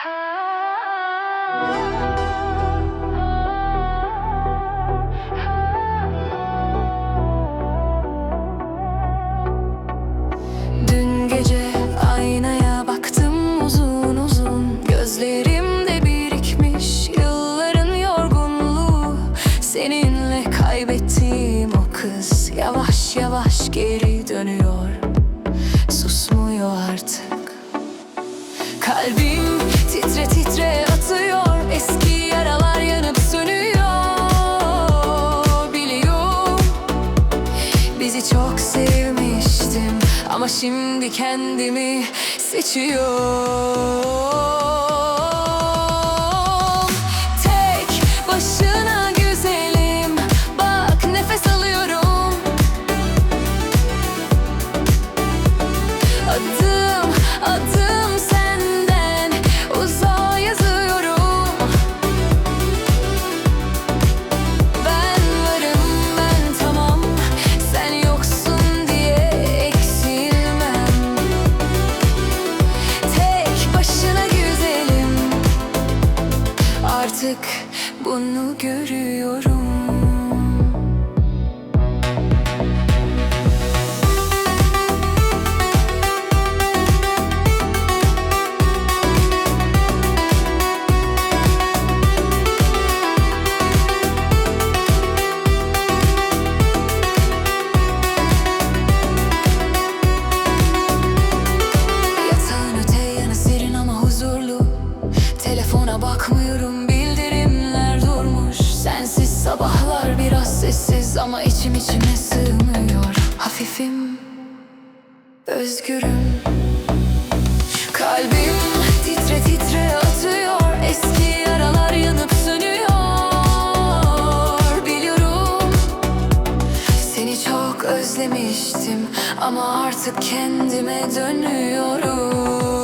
Dün gece aynaya baktım uzun uzun. Gözlerimde birikmiş yılların yorgunluğu. Seninle kaybettiğim o kız Yavaş yavaş geri Bizi çok sevmiştim ama şimdi kendimi seçiyorum. Artık bunu görüyorum ama içim içime sığmıyor. Hafifim, özgürüm. Kalbim titre titre atıyor. Eski yaralar yanıp sönüyor. Biliyorum seni çok özlemiştim. Ama artık kendime dönüyorum